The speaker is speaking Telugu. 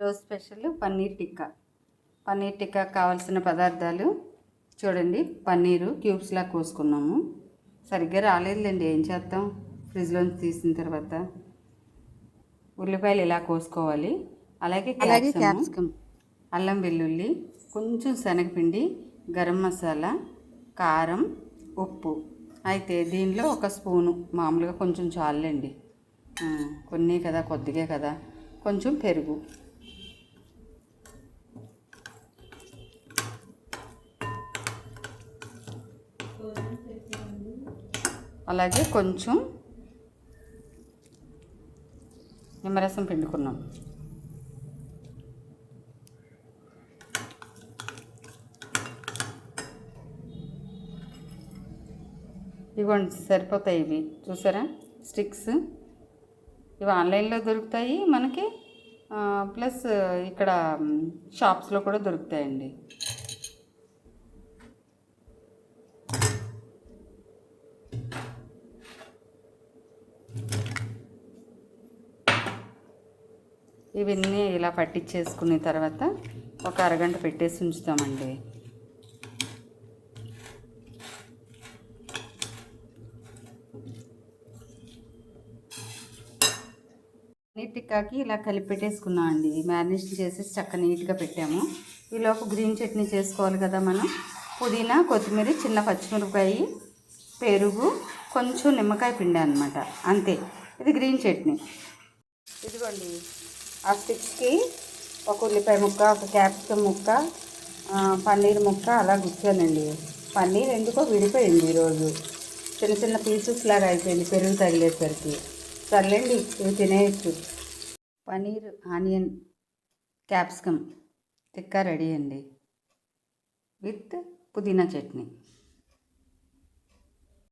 రోజు స్పెషల్ పన్నీర్ టిక్కా. పన్నీర్ టిక్కా కావాల్సిన పదార్థాలు చూడండి పన్నీరు క్యూబ్స్లా కోసుకున్నాము. సరిగ్గా రాలేదులేండి ఏం చేద్దాం? ఫ్రిడ్జ్లోంచి తీసిన తర్వాత ఉల్లిపాయలు ఇలా కోసుకోవాలి. అలాగే క్యాప్సికమ్ అల్లం వెల్లుల్లి కొంచెం శనగపిండి గరం మసాలా కారం ఉప్పు. అయితే దీనిలో ఒక స్పూను మామూలుగా కొంచెం చాలండి కొన్ని కదా కొద్దిగే కదా. కొంచెం పెరుగు. అలాగే కొంచెం నిమ్మరసం పిండుకున్నాం. ఇవ్వండి సరిపోతాయి ఇవి. చూసారా? స్టిక్స్. ఇవి ఆన్లైన్లో దొరుకుతాయి. మనకి ప్లస్ ఇక్కడ షాప్స్లో కూడా దొరుకుతాయండి. ఇవన్నీ ఇలా పట్టించేసుకున్న తర్వాత ఒక అరగంట పెట్టేసి ఉంచుతామండి. నీటికాకి టిక్కాకి ఇలా కలిపి పెట్టేసుకున్నాం అండి. మ్యారినేషన్ చేసేసి చక్క నీట్గా పెట్టాము. ఈలోపు గ్రీన్ చట్నీ చేసుకోవాలి కదా మనం. పుదీనా కొత్తిమీర చిన్న పచ్చిమిరపకాయ పెరుగు కొంచెం నిమ్మకాయ పిండి అనమాట అంతే. ఇది గ్రీన్ చట్నీ. ఇదిగోండి. ఆ స్టిక్స్కి ఒక ఉల్లిపాయ ముక్క ఒక క్యాప్సికమ్ ముక్క పన్నీర్ ముక్క అలా గుచ్చానండి. పన్నీర్ ఎందుకో విడిపోయింది ఈరోజు. చిన్న చిన్న పీసెస్ లాగా అయిపోయింది పెరుగు తగిలేసరికి. సర్లేండి ఇవి తినేయచ్చు. Paneer onion capsicum tikka ready అండి. విత్ పుదీనా చట్నీ.